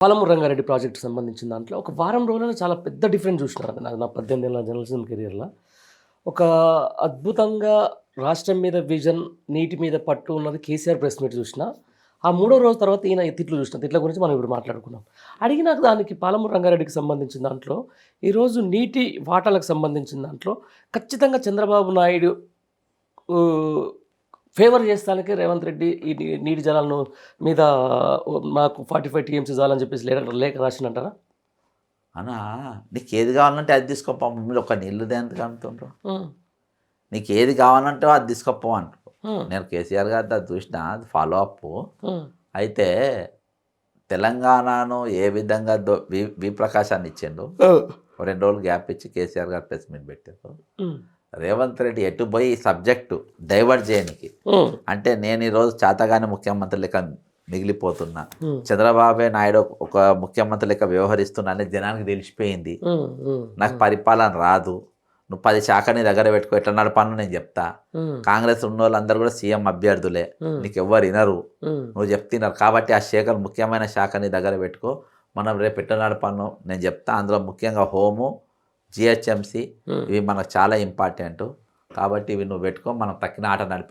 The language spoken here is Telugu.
పాలమూరు రంగారెడ్డి ప్రాజెక్ట్ సంబంధించిన దాంట్లో ఒక వారం రోజుల్లో చాలా పెద్ద డిఫరెన్స్ చూసినారు. నా పద్దెనిమిది ఏళ్ళ జర్నలిజం కెరియర్లో. ఒక అద్భుతంగా రాష్ట్రం మీద విజన్ నీటి మీద పట్టు ఉన్నది కేసీఆర్ ప్రెస్ మీట్ చూసిన ఆ మూడో రోజు తర్వాత ఈయన తిట్లు చూసిన. తిట్ల గురించి మనం ఇప్పుడు మాట్లాడుకున్నాం. అడిగినాక దానికి పాలమూరు రంగారెడ్డికి సంబంధించిన దాంట్లో ఈరోజు నీటి వాటాలకు సంబంధించిన దాంట్లో ఖచ్చితంగా చంద్రబాబు నాయుడు ఫేవర్ చేస్తానికి రేవంత్ రెడ్డి ఈ నీటి జలాలను మీద మాకు ఫార్టీ ఫైవ్ టీఎంసీ చాలని చెప్పేసి లేఖ లేఖ రాసిందంటారా అన్నా నీకు ఏది కావాలంటే అది తీసుకోపో మీరు ఒక నీళ్ళు దేనికి అంటుండ్రు నీకు ఏది కావాలంటే అది తీసుకోపో అంటారు ఉమ్, నేను కేసీఆర్ గారి అది చూసిన అది ఫాలో అప్ అయితే తెలంగాణను ఏ విధంగా దో వి ప్రకాశాన్ని ఇచ్చిండు రెండు రోజులు గ్యాప్ ఇచ్చి కేసీఆర్ గారు ప్రెస్ మీట్ పెట్టారు. రేవంత్ రెడ్డి ఎటు పోయి ఈ సబ్జెక్టు డైవర్ట్ చేయనికి. ఉమ్, అంటే నేను ఈరోజు చేతగాని ముఖ్యమంత్రి లెక్క మిగిలిపోతున్నా. చంద్రబాబే నాయుడు ఒక ముఖ్యమంత్రి లెక్క వ్యవహరిస్తున్నా అనేది జనానికి తెలిసిపోయింది. నాకు పరిపాలన రాదు. నువ్వు పది శాఖ నీ దగ్గర పెట్టుకో ఎట్లా నడపాను నేను చెప్తా. కాంగ్రెస్ ఉన్న వాళ్ళందరూ కూడా సీఎం అభ్యర్థులే. నీకు ఎవ్వరు వినరు. నువ్వు చెప్తున్నారు. కాబట్టి ఆ శాఖ ముఖ్యమైన శాఖ నీ దగ్గర పెట్టుకో. మనం రేపు ఎట్లా నడపాను నేను చెప్తా అందులో ముఖ్యంగా హోము జిహెచ్ఎంసి. ఇవి మనకు చాలా ఇంపార్టెంట్. కాబట్టి ఇవి నువ్వు పెట్టుకో మనం తక్కిన ఆట నడిపి